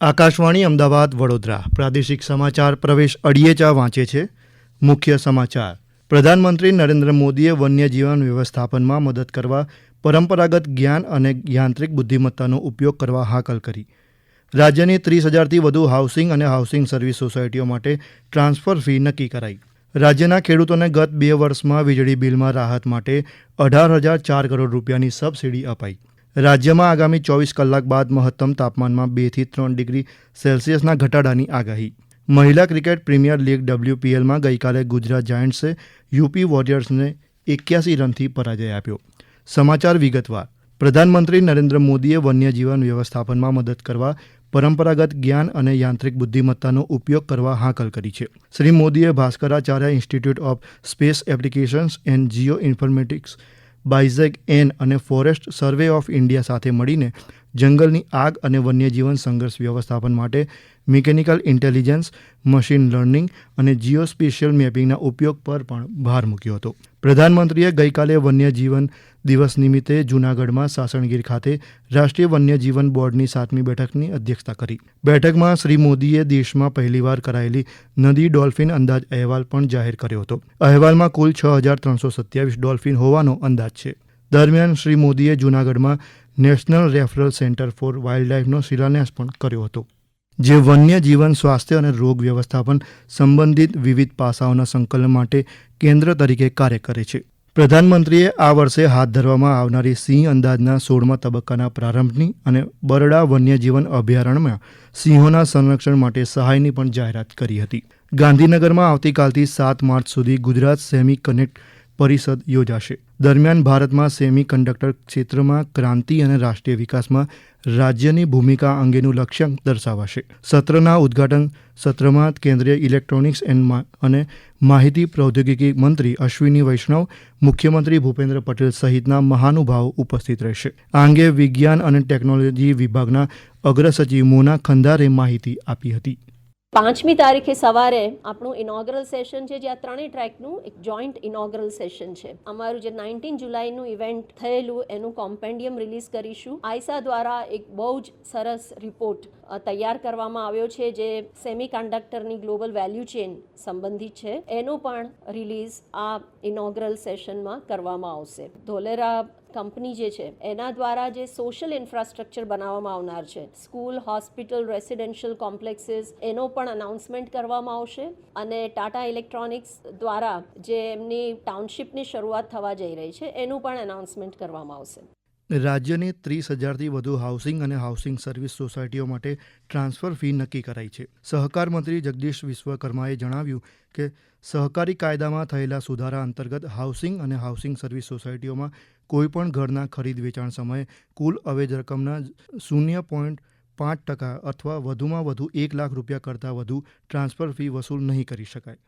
આકાશવાણી અમદાવાદ, વડોદરા. પ્રાદેશિક સમાચાર પ્રવેશ અડિયેચા વાંચે છે. મુખ્ય સમાચાર. પ્રધાનમંત્રી નરેન્દ્ર મોદીએ વન્યજીવન વ્યવસ્થાપનમાં મદદ કરવા પરંપરાગત જ્ઞાન અને યાંત્રિક બુદ્ધિમત્તાનો ઉપયોગ કરવા હાકલ કરી. રાજ્યની ત્રીસ હજારથી વધુ હાઉસિંગ અને હાઉસિંગ સર્વિસ સોસાયટીઓ માટે ટ્રાન્સફર ફી નક્કી કરાઈ. રાજ્યના ખેડૂતોને ગત બે વર્ષમાં વીજળી બિલમાં રાહત માટે અઢાર હજાર ચાર કરોડ રૂપિયાની સબસિડી અપાઈ. રાજ્યમાં આગામી ચોવીસ કલાક બાદ મહત્તમ તાપમાનમાં બેથી ત્રણ ડિગ્રી સેલ્સિયસના ઘટાડાની આગાહી. મહિલા ક્રિકેટ પ્રીમિયર લીગ ડબલ્યુપીએલમાં ગઈકાલે ગુજરાત જાયન્ટ્સે યુપી વોરિયર્સને એક્યાસી રનથી પરાજય આપ્યો. સમાચાર વિગતવાર. પ્રધાનમંત્રી નરેન્દ્ર મોદીએ વન્યજીવન વ્યવસ્થાપનમાં મદદ કરવા, પરંપરાગત જ્ઞાન અને યાંત્રિક બુદ્ધિમત્તાનો ઉપયોગ કરવા હાકલ કરી છે. શ્રી મોદીએ Bhaskaracharya Institute of Space Applications and Geo Informatics BISAG N અને ફોરેસ્ટ સર્વે ઓફ ઇન્ડિયા સાથે મળીને જંગલની આગ અને વન્યજીવન સંઘર્ષ વ્યવસ્થાપન માટે મિકેનિકલ ઇન્ટેલિજન્સ, મશીન લર્નિંગ અને જીઓ સ્પેશિયલ મેપિંગના ઉપયોગ પર પણ ભાર મૂક્યો હતો. પ્રધાનમંત્રીએ ગઈકાલે વન્યજીવન દિવસ નિમિત્તે જૂનાગઢમાં સાસણગીર ખાતે રાષ્ટ્રીય વન્યજીવન બોર્ડની સાતમી બેઠકની અધ્યક્ષતા કરી. બેઠકમાં શ્રી મોદીએ દેશમાં પહેલીવાર કરાયેલી નદી ડોલ્ફિન અંદાજ અહેવાલ પણ જાહેર કર્યો હતો. અહેવાલમાં કુલ છ હજાર ત્રણસો સત્યાવીસ ડોલ્ફિન હોવાનો અંદાજ છે. દરમિયાન શ્રી મોદીએ જૂનાગઢમાં નેશનલ રેફરલ સેન્ટર ફોર વાઇલ્ડલાઇફનો શિલાન્યાસ પણ કર્યો હતો, જે વન્ય જીવન, સ્વાસ્થ્ય અને રોગ વ્યવસ્થાપન સંબંધિત વિવિધ પાસાઓના સંકલન માટે કેન્દ્ર તરીકે કાર્ય કરે છે. પ્રધાનમંત્રીએ આ વર્ષે હાથ ધરવામાં આવનારી સિંહ અંદાજના સોળમા તબક્કાના પ્રારંભની અને બરડા વન્યજીવન અભયારણ્યમાં સિંહોના સંરક્ષણ માટે સહાયની પણ જાહેરાત કરી હતી. ગાંધીનગરમાં આવતીકાલથી સાત માર્ચ સુધી ગુજરાત સેમી કનેક્ટ પરિષદ યોજાશે. દરમિયાન ભારતમાં સેમી કંડક્ટર ક્ષેત્રમાં ક્રાંતિ અને રાષ્ટ્રીય વિકાસમાં રાજ્યની ભૂમિકા અંગેનું લક્ષ્યાંક દર્શાવાશે. સત્રના ઉદ્ઘાટન સત્રમાં કેન્દ્રીય ઇલેક્ટ્રોનિક્સ એન્ડ અને માહિતી પ્રૌદ્યોગિકી મંત્રી અશ્વિની વૈષ્ણવ, મુખ્યમંત્રી ભૂપેન્દ્ર પટેલ સહિતના મહાનુભાવો ઉપસ્થિત રહેશે. આ અંગે વિજ્ઞાન અને ટેકનોલોજી વિભાગના અગ્રસચિવ મોના ખંદારે માહિતી આપી હતી. પાંચમી તારીખે સવારે આપણું ઇનોગ્રલ સેશન છે, જે આ ત્રણેય ટ્રેકનું એક જોઈન્ટ ઇનોગ્રલ સેશન છે. અમારું જે નાઇન્ટીન જુલાઈનું ઇવેન્ટ થયેલું, એનું કોમ્પેન્ડિયમ રિલીઝ કરીશું. આઈસા દ્વારા એક બહુ જ સરસ રિપોર્ટ તૈયાર કરવામાં આવ્યો છે, જે સેમી કન્ડક્ટરની ગ્લોબલ વેલ્યુ ચેન સંબંધિત છે. એનું પણ રિલીઝ આ ઇનોગ્રલ સેશનમાં કરવામાં આવશે. ધોલેરા કંપની જે છે, એના દ્વારા જે સોશિયલ ઇન્ફ્રાસ્ટ્રક્ચર બનાવવામાં આવનાર છે સ્કૂલ હોસ્પિટલ રેસિડેન્શિયલ કોમ્પ્લેક્સીસ એનો પણ અનાઉન્સમેન્ટ કરવામાં આવશે અને ટાટા ઇલેક્ટ્રોનિક્સ દ્વારા જે એમની ટાઉનશીપની શરૂઆત થવા જઈ રહી છે, એનું પણ અનાઉન્સમેન્ટ કરવામાં આવશે. રાજ્યની ત્રીસ હજારથી વધુ હાઉસિંગ અને હાઉસિંગ સર્વિસ સોસાયટીઓ માટે ટ્રાન્સફર ફી નક્કી કરાઈ છે. સહકાર મંત્રી જગદીશ વિશ્વકર્માએ જણાવ્યું કે સહકારી કાયદામાં થયેલા સુધારા અંતર્ગત હાઉસિંગ અને હાઉસિંગ સર્વિસ સોસાયટીઓમાં કોઈપણ ઘરના ખરીદ વેચાણ સમયે કુલ અવેજ રકમના શૂન્ય પોઈન્ટ પાંચ ટકા અથવા વધુમાં વધુ એક લાખ રૂપિયા કરતાં વધુ ટ્રાન્સફર ફી વસૂલ નહીં કરી શકાય.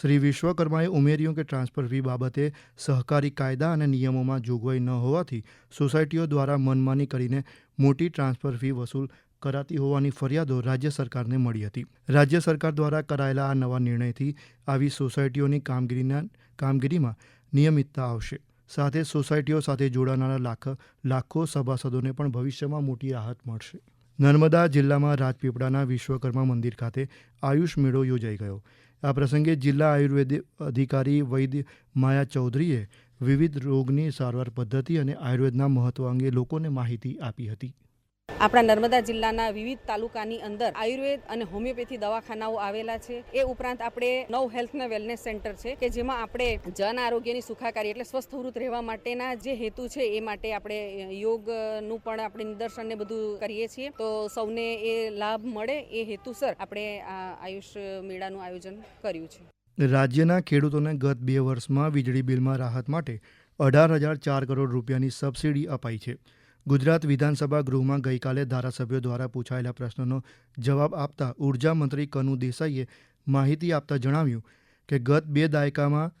શ્રી વિશ્વકર્માએ ઉમેર્યું કે ટ્રાન્સફર ફી બાબતે સહકારી કાયદા અને નિયમોમાં જોગવાઈ ન હોવાથી સોસાયટીઓ દ્વારા મનમાની કરીને મોટી ટ્રાન્સફર ફી વસૂલ કરાતી હોવાની ફરિયાદો રાજ્ય સરકારને મળી હતી. રાજ્ય સરકાર દ્વારા કરાયેલા આ નવા નિર્ણયથી આવી સોસાયટીઓની કામગીરીના કામગીરીમાં નિયમિતતા આવશે. સાથે સોસાયટીઓ સાથે જોડાનારા લાખ, લાખો સભાસદોને પણ ભવિષ્યમાં મોટી રાહત મળશે. નર્મદા જિલ્લામાં રાજપીપળાના વિશ્વકર્મા મંદિર ખાતે આયુષ મેળો યોજાઈ ગયો. આ પ્રસંગે જિલ્લા આયુર્વેદ અધિકારી વૈદ્ય માયા ચૌધરીએ વિવિધ રોગની સારવાર પદ્ધતિ અને આયુર્વેદના મહત્વ અંગે લોકોને માહિતી આપી હતી. આપણા નર્મદા જિલ્લાના વિવિધ તાલુકાની અંદર આયુર્વેદ અને હોમિયોપેથી દવાખાનાઓ આવેલા છે. એ ઉપરાંત આપણે નવ હેલ્થ ને વેલનેસ સેન્ટર છે કે જેમાં આપણે જન આરોગ્યની સુખાકારી એટલે સ્વસ્થવૃત રહેવા માટેના જે હેતુ છે એ માટે આપણે યોગનું પણ આપણે નિદર્શન ને બધું કરીએ છીએ. તો સૌને એ લાભ મળે એ હેતુસર આપણે આ આયુષ મેળાનું આયોજન કર્યું છે. રાજ્યના ખેડૂતોને ગત બે વર્ષમાં વીજળી બિલમાં રાહત માટે અઢાર હજાર ચાર કરોડ રૂપિયાની સબસિડી અપાઈ છે. ગુજરાત વિધાનસભા ગૃહમાં ગઈકાલે ધારાસભ્યો દ્વારા પૂછાયેલા પ્રશ્નનો જવાબ આપતા ઊર્જા મંત્રી કનુ દેસાઈએ માહિતી આપતા જણાવ્યું કે, ગત બે દાયકામાં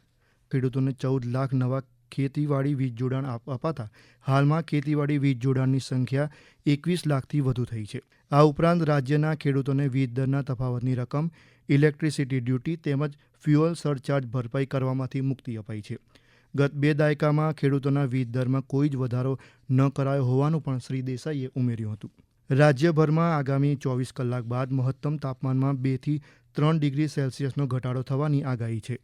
ખેડૂતોને ચૌદ લાખ નવા ખેતીવાડી વીજ જોડાણ અપાતા હાલમાં ખેતીવાડી વીજ જોડાણની સંખ્યા એકવીસ લાખથી વધુ થઈ છે. આ ઉપરાંત રાજ્યના ખેડૂતોને વીજ દરના તફાવતની રકમ, ઇલેક્ટ્રિસિટી ડ્યુટી તેમજ ફ્યુઅલ સરચાર્જ ભરપાઈ કરવામાંથી મુક્તિ અપાઈ છે. ગત બે દાયકામાં ખેડૂતોના વીજ દરમાં કોઈ જ વધારો ન કરાયો હોવાનું પણ શ્રી દેસાઈએ ઉમેર્યું હતું. રાજ્યભરમાં આગામી ચોવીસ કલાક બાદ મહત્તમ તાપમાનમાં બેથી ત્રણ ડિગ્રી સેલ્સિયસનો ઘટાડો થવાની આગાહી છે.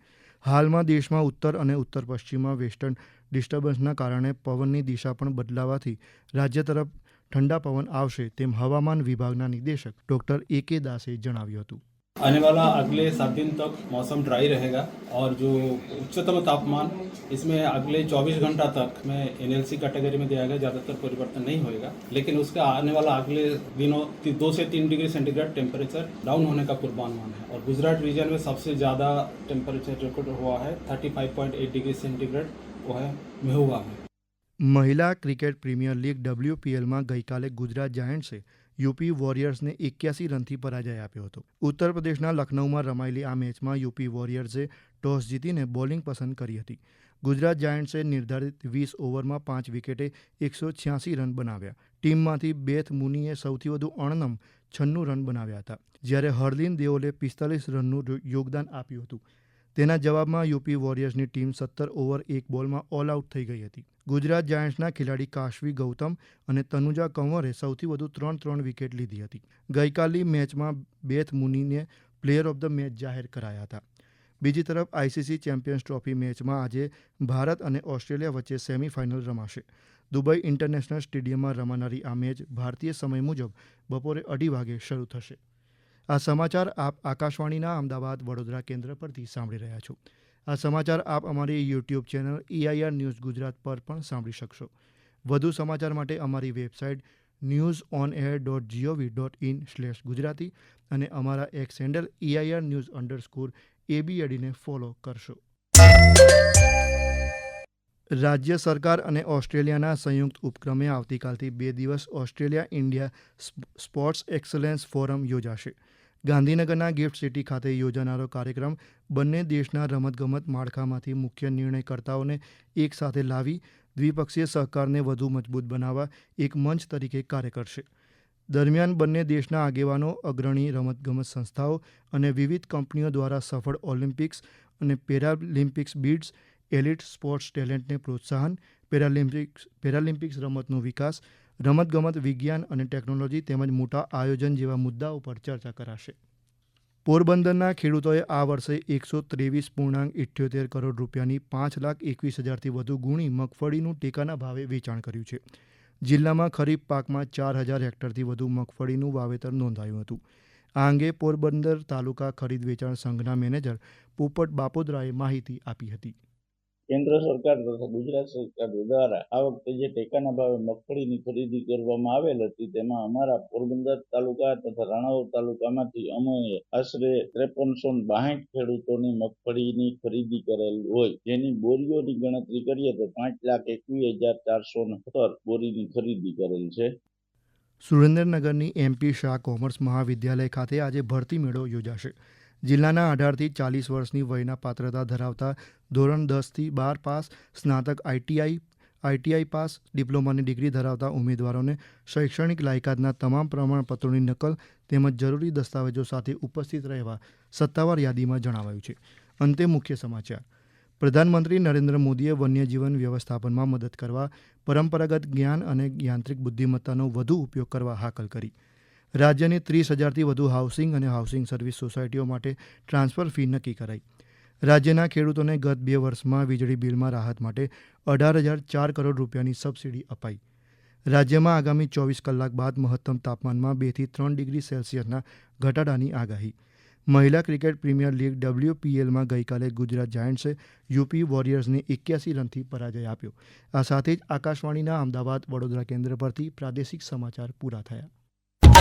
હાલમાં દેશમાં ઉત્તર અને ઉત્તર પશ્ચિમમાં વેસ્ટર્ન ડિસ્ટર્બન્સના કારણે પવનની દિશા પણ બદલાવાથી રાજ્ય તરફ ઠંડા પવન આવશે તેમ હવામાન વિભાગના નિદેશક ડોક્ટર એ કે દાસે જણાવ્યું હતું. आने वाला अगले सात दिन तक मौसम ड्राई रहेगा और जो उच्चतम तापमान इसमें अगले 24 घंटा तक में एनएलसी कैटेगरी में दिया गया ज़्यादातर परिवर्तन नहीं होएगा लेकिन उसका आने वाला अगले दिनों ती- दो से तीन डिग्री सेंटीग्रेड टेम्परेचर डाउन होने का पूर्वानुमान है और गुजरात रीजन में सबसे ज़्यादा टेम्परेचर रिकॉर्ड हुआ है 35.8 डिग्री सेंटीग्रेड वो है महुआ में મહિલા ક્રિકેટ પ્રીમિયર લીગ ડબ્લ્યુપીએલમાં ગઈકાલે ગુજરાત જાયન્ટ્સે યુપી વોરિયર્સને એક્યાસી રનથી પરાજય આપ્યો હતો. ઉત્તર પ્રદેશના લખનૌમાં રમાયેલી આ મેચમાં યુપી વોરિયર્સે ટોસ જીતીને બોલિંગ પસંદ કરી હતી. ગુજરાત જાયન્ટ્સે નિર્ધારિત વીસ ઓવરમાં પાંચ વિકેટે એકસો છ્યાસી રન બનાવ્યા. ટીમમાંથી બેથ મુનીએ સૌથી વધુ અણનમ છન્નું રન બનાવ્યા હતા. જ્યારે હરલીન દેઓલે પિસ્તાલીસ રનનું યોગદાન આપ્યું હતું. તેના જવાબમાં યુપી વોરિયર્સની ટીમ સત્તર ઓવર એક બોલમાં ઓલ આઉટ થઈ ગઈ હતી. ગુજરાત જાયન્ટ્સના ખેલાડી કાશવી ગૌતમ અને તનુજા કંવરે સૌથી વધુ ત્રણ ત્રણ વિકેટ લીધી હતી. ગઈકાલની મેચમાં બેથ મુનીને પ્લેયર ઓફ ધ મેચ જાહેર કરાયા હતા. બીજી તરફ આઈસીસી ચેમ્પિયન્સ ટ્રોફી મેચમાં આજે ભારત અને ઓસ્ટ્રેલિયા વચ્ચે સેમીફાઇનલ રમાશે. દુબઈ ઇન્ટરનેશનલ સ્ટેડિયમમાં રમાનારી આ મેચ ભારતીય સમય મુજબ બપોરે અઢી વાગે શરૂ થશે. આ સમાચાર આપ આકાશવાણીના અમદાવાદ વડોદરા કેન્દ્ર પરથી સાંભળી રહ્યા છો. આ સમાચાર આપ અમારી YouTube channel AIR News Gujarat પર પણ સાંભળી શકશો. વધુ સમાચાર માટે અમારી website News on Air dot gov dot in slash Gujarati અને અમારા X handle AIR News underscore એબીએડીને follow કરશો. રાજ્ય સરકાર અને ઓસ્ટ્રેલિયાના સંયુક્ત ઉપક્રમે આવતીકાલથી બે દિવસ Australia India Sports Excellence Forum યોજાશે. ગાંધીનગરના ગિફ્ટ સિટી ખાતે યોજાનારો કાર્યક્રમ બંને દેશના રમતગમત માળખામાંથી મુખ્ય નિર્ણયકર્તાઓને એક સાથે લાવી દ્વિપક્ષીય સહકારને વધુ મજબૂત બનાવવા એક મંચ તરીકે કાર્ય કરશે. દરમિયાન બંને દેશના આગેવાનો, અગ્રણી રમતગમત સંસ્થાઓ અને વિવિધ કંપનીઓ દ્વારા સફળ ઓલિમ્પિક્સ અને પેરાલિમ્પિક્સ બીડ્સ, એલિટ સ્પોર્ટ્સ ટેલેન્ટને પ્રોત્સાહન, પેરાલિમ્પિક્સ પેરાલિમ્પિક્સ રમતનો વિકાસ, રમતગમત વિજ્ઞાન અને ટેકનોલોજી તેમજ મોટા આયોજન જેવા મુદ્દાઓ પર ચર્ચા કરાશે. પોરબંદરના ખેડૂતોએ આ વર્ષે એકસો ત્રેવીસ પૂર્ણાંક ઇઠ્યોતેર કરોડ રૂપિયાની પાંચ લાખ એકવીસ હજારથી વધુ ગુણી મગફળીનું ટેકાના ભાવે વેચાણ કર્યું છે. જિલ્લામાં ખરીફ પાકમાં ચાર હજાર હેક્ટરથી વધુ મગફળીનું વાવેતર નોંધાયું હતું. આ અંગે પોરબંદર તાલુકા ખરીદ વેચાણ સંઘના મેનેજર પોપટ બાપોદરાએ માહિતી આપી હતી. કેન્દ્ર સરકાર તથા ગુજરાત સરકાર દ્વારા આ વખતે જે ટેકાના ભાવે મગફળીની ખરીદી કરવામાં આવેલ હતી, તેમાં અમારા પોરબંદર તાલુકા તથા રાણાવર તાલુકામાંથી અમે આશરે ત્રેપનસો બાસઠ ખેડૂતોની મગફળીની ખરીદી કરેલ હોય, જેની બોરીઓની ગણતરી કરીએ તો પાંચ લાખ એકવીસ હજાર ચારસો સત્તર બોરીની ખરીદી કરેલ છે. સુરેન્દ્રનગરની એમપી શાહ કોમર્સ મહાવિદ્યાલય ખાતે આજે ભરતી મેળો યોજાશે. જિલ્લાના અઢારથી ચાલીસ વર્ષની વયના પાત્રતા ધરાવતા ધોરણ દસથી બાર પાસ સ્નાતક આઈટીઆઈ આઈટીઆઈ પાસ ડિપ્લોમાની ડિગ્રી ધરાવતા ઉમેદવારોને શૈક્ષણિક લાયકાતના તમામ પ્રમાણપત્રોની નકલ તેમજ જરૂરી દસ્તાવેજો સાથે ઉપસ્થિત રહેવા સત્તાવાર યાદીમાં જણાવાયું છે. અંતે મુખ્ય સમાચાર. પ્રધાનમંત્રી નરેન્દ્ર મોદીએ વન્યજીવન વ્યવસ્થાપનમાં મદદ કરવા પરંપરાગત જ્ઞાન અને યાંત્રિક બુદ્ધિમત્તાનો વધુ ઉપયોગ કરવા હાકલ કરી. રાજ્યની ત્રીસ હજારથી વધુ હાઉસિંગ અને હાઉસિંગ સર્વિસ સોસાયટીઓ માટે ટ્રાન્સફર ફી નક્કી કરાઈ. રાજ્યના ખેડૂતોને ગત બે વર્ષમાં વીજળી બિલમાં રાહત માટે અઢાર હજાર ચાર કરોડ રૂપિયાની સબસિડી અપાઈ. રાજ્યમાં આગામી ચોવીસ કલાક બાદ મહત્તમ તાપમાનમાં બેથી ત્રણ ડિગ્રી સેલ્સિયસના ઘટાડાની આગાહી. મહિલા ક્રિકેટ પ્રીમિયર લીગ ડબલ્યુપીએલમાં ગઈકાલે ગુજરાત જાયન્ટ્સે યુપી વોરિયર્સને એક્યાસી રનથી પરાજય આપ્યો. આ સાથે જ આકાશવાણીના અમદાવાદ વડોદરા કેન્દ્ર પરથી પ્રાદેશિક સમાચાર પૂરા થયા.